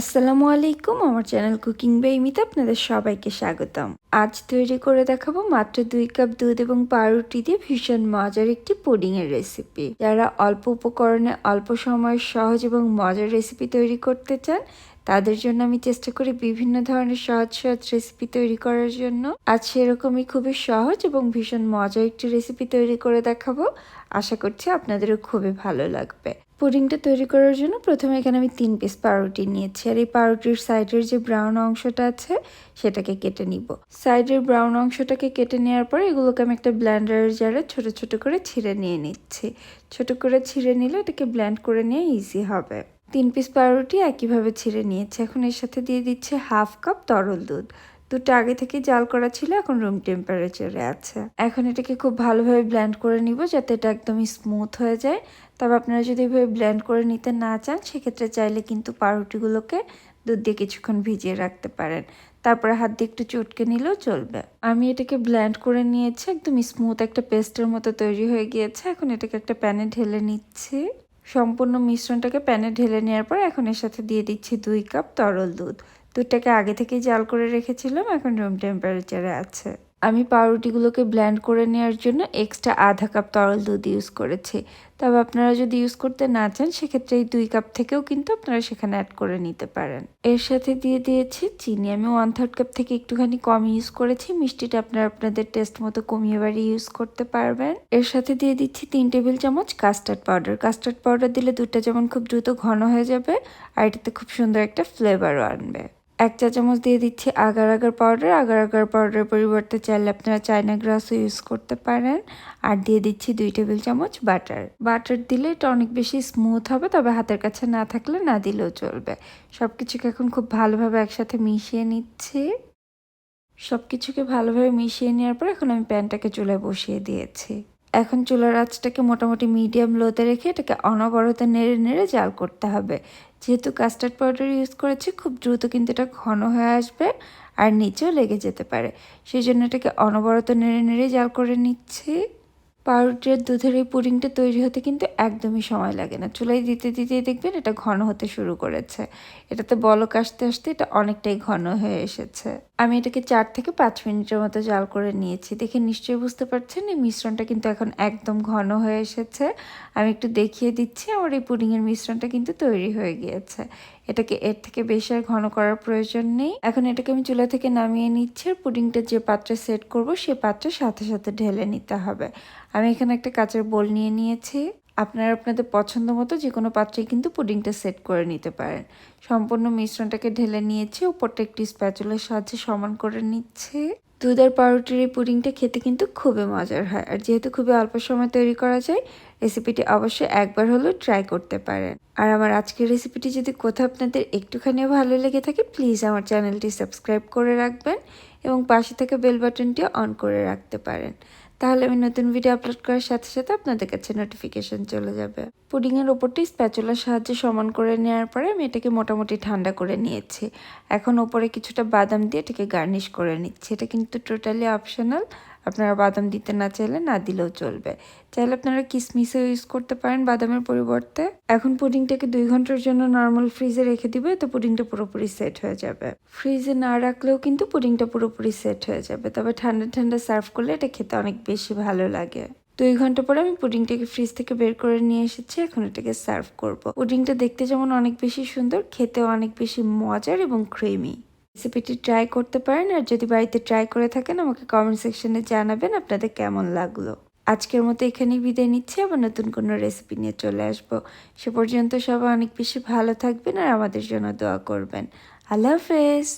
আসসালামু আলাইকুম, আমার চ্যানেল কুকিং বেইমিতে আপনাদের সবাইকে স্বাগতম। আজ তৈরি করে দেখাবো মাত্র দুই কাপ দুধ এবং পাউরুটি দিয়ে ভীষণ মজার একটি পুডিংয়ের রেসিপি যারা অল্প উপকরণে অল্প সময়ে সহজ এবং মজার রেসিপি তৈরি করতে চান তাদের জন্য আমি চেষ্টা করি বিভিন্ন ধরনের সহজ সহজ রেসিপি তৈরি করার জন্য। আজ সেরকমই খুবই সহজ এবং ভীষণ মজার একটি রেসিপি তৈরি করে দেখাবো। আশা করছি আপনাদেরও খুবই ভালো লাগবে। পুডিংটা তৈরি করার জন্য প্রথমে এখানে আমি তিন পিস পাউরুটি নিয়েছি আর এই পাউরুটির সাইডের যে ব্রাউন অংশটা আছে, সেটাকে কেটে নিব। সাইডের ব্রাউন অংশটাকে কেটে নেওয়ার পর এগুলোকে আমি একটা ব্ল্যান্ডারের জারে ছোট ছোট করে ছিঁড়ে নিয়ে নিচ্ছি। ছোট করে ছিঁড়ে নিলে এটাকে ব্ল্যান্ড করে নিয়ে ইজি হবে। তিন পিস পাউরুটি একইভাবে ছিঁড়ে নিয়েছে। এখন এর সাথে দিয়ে দিচ্ছে হাফ কাপ তরল দুধ। দুধটা আগে থেকে জাল করা ছিল, এখন রুম টেম্পারেচারে আছে। এখন এটাকে খুব ভালোভাবে ব্ল্যান্ড করে নিব যাতে এটা একদমই স্মুথ হয়ে যায়। তবে আপনারা যদি এভাবে ব্ল্যান্ড করে নিতে না চান, সেক্ষেত্রে চাইলে কিন্তু পাউরুটিগুলোকে দুধ দিয়ে কিছুক্ষণ ভিজিয়ে রাখতে পারেন। তারপরে হাত দিয়ে একটু চটকে নিলেও চলবে। আমি এটাকে ব্ল্যান্ড করে নিয়েছি, একদম স্মুথ একটা পেস্টের মতো তৈরি হয়ে গিয়েছে। এখন এটাকে একটা প্যানে ঢেলে নিচ্ছি। সম্পূর্ণ মিশ্রণটাকে প্যানে ঢেলে নেওয়ার পর এখন এর সাথে দিয়ে দিচ্ছি দুই কাপ তরল দুধ। দুধটাকে আগে থেকে জাল করে রেখেছিলাম, এখন রুম টেম্পারেচারে আছে। আমি পাউরুটিগুলোকে ব্ল্যান্ড করে নেওয়ার জন্য এক্সট্রা আধা কাপ তরল দুধ ইউজ করেছি। তবে আপনারা যদি ইউজ করতে না চান, সেক্ষেত্রে এই দুই কাপ থেকেও কিন্তু আপনারা সেখানে অ্যাড করে নিতে পারেন। এর সাথে দিয়ে দিয়েছি চিনি। আমি ওয়ান থার্ড কাপ থেকে একটুখানি কম ইউজ করেছি। মিষ্টিটা আপনারা আপনাদের টেস্ট মতো কমিয়ে বাড়িয়ে ইউজ করতে পারবেন। এর সাথে দিয়ে দিচ্ছি তিন টেবিল চামচ কাস্টার্ড পাউডার কাস্টার্ড পাউডার দিলে দুধটা যেমন খুব দ্রুত ঘন হয়ে যাবে, আর এটাতে খুব সুন্দর একটা ফ্লেভারও আনবে। এক চা চামচ দিয়ে দিচ্ছি agar agar powder agar agar পাউডারের পরিবর্তে চাইলে আপনারা চায়না গ্রাসও ইউজ করতে পারেন। আর দিয়ে দিচ্ছি দুই টেবিল চামচ বাটার বাটার দিলে এটা অনেক বেশি স্মুথ হবে, তবে হাতের কাছে না থাকলে না দিলেও চলবে। সব কিছুকে এখন খুব ভালোভাবে একসাথে মিশিয়ে নিচ্ছি। সব কিছুকে ভালোভাবে মিশিয়ে নেওয়ার পর এখন আমি প্যানটাকে চুলায় বসিয়ে দিয়েছি। এখন চুলার আঁচটাকে মোটামুটি মিডিয়াম লোতে রেখে এটাকে অনবরত নেড়ে নেড়ে জাল করতে হবে। যেহেতু কাস্টার্ড পাউডার ইউজ করেছি, খুব দ্রুত কিন্তু এটা ঘন হয়ে আসবে আর নিচেও লেগে যেতে পারে। সেই জন্য এটাকে অনবরত নেড়ে নেড়ে জাল করে নিচ্ছি। পাউরুটির দুধের এই পুডিংটা তৈরি হতে কিন্তু একদমই সময় লাগে না। চুলাই দিতে দিতেই দেখবেন এটা ঘন হতে শুরু করেছে। এটাতে বলক আসতে আসতে এটা অনেকটাই ঘন হয়ে এসেছে। আমি এটাকে চার থেকে পাঁচ মিনিটের মতো জাল করে নিয়েছি। দেখে নিশ্চয়ই বুঝতে পারছেন, এই মিশ্রণটা কিন্তু এখন একদম ঘন হয়ে এসেছে। আমি একটু দেখিয়ে দিচ্ছি, আমার এই পুডিংয়ের মিশ্রণটা কিন্তু তৈরি হয়ে গিয়েছে। এটাকে এর থেকে বেশি আর ঘন করার প্রয়োজন নেই। এখন এটাকে আমি চুলা থেকে নামিয়ে নিচ্ছি আর পুডিংটা যে পাত্রে সেট করব, সে পাত্রের সাথে সাথে ঢেলে নিতে হবে। আমি এখানে একটা কাচের বোল নিয়ে নিয়েছি। আপনারা আপনাদের পছন্দ মতো যে কোনো পাত্রে কিন্তু পুডিংটা সেট করে নিতে পারেন। সম্পূর্ণ মিশ্রণটাকে ঢেলে নিয়েছে, উপরটা একটি স্প্যাচুলার সাহায্যে সমান করে নিচ্ছে। দুধ আর পাউরুটির এই পুডিংটা খেতে কিন্তু খুবই মজার হয়। আর যেহেতু খুবই অল্প সময় তৈরি করা যায়, রেসিপিটি অবশ্যই একবার হলেও ট্রাই করতে পারেন। আর আমার আজকের রেসিপিটি যদি কোথাও আপনাদের একটুখানিও ভালো লেগে থাকে, প্লিজ আমার চ্যানেলটি সাবস্ক্রাইব করে রাখবেন এবং পাশে থাকা বেল বাটনটিও অন করে রাখতে পারেন। তাহলে আমি নতুন ভিডিও আপলোড করার সাথে সাথে আপনাদের কাছে নোটিফিকেশান চলে যাবে। পুডিংয়ের ওপরটি স্প্যাচুলার সাহায্যে সমান করে নেওয়ার পরে আমি এটাকে মোটামুটি ঠান্ডা করে নিয়েছি। এখন ওপরে কিছুটা বাদাম দিয়ে এটাকে গার্নিশ করে নিচ্ছি। এটা কিন্তু টোটালি অপশনাল আপনারা বাদাম দিতে না চাইলে না দিলেও চলবে। চাইলে আপনারা কিসমিসও ইউজ করতে পারেন বাদামের পরিবর্তে। এখন পুডিংটাকে দুই ঘণ্টার জন্য নর্মাল ফ্রিজে রেখে দিবে, তো পুডিংটা পুরোপুরি সেট হয়ে যাবে। ফ্রিজে না রাখলেও কিন্তু পুডিংটা পুরোপুরি সেট হয়ে যাবে, তবে ঠান্ডা ঠান্ডা সার্ভ করলে এটা খেতে অনেক বেশি ভালো লাগে। দুই ঘণ্টা পরে আমি পুডিংটাকে ফ্রিজ থেকে বের করে নিয়ে এসেছি, এখন এটাকে সার্ভ করব। পুডিংটা দেখতে যেমন অনেক বেশি সুন্দর, খেতেও অনেক বেশি মজার এবং ক্রিমি রেসিপিটি ট্রাই করতে পারেন আর যদি বাড়িতে ট্রাই করে থাকেন, আমাকে কমেন্ট সেকশনে জানাবেন আপনাদের কেমন লাগল। আজকের মতো এখানেই বিদায় নিচ্ছি, আবার নতুন কোনো রেসিপি নিয়ে চলে আসব। সে পর্যন্ত সবাই অনেক বেশি ভালো থাকবেন আর আমাদের জন্য দোয়া করবেন। আল্লাহ হাফেজ!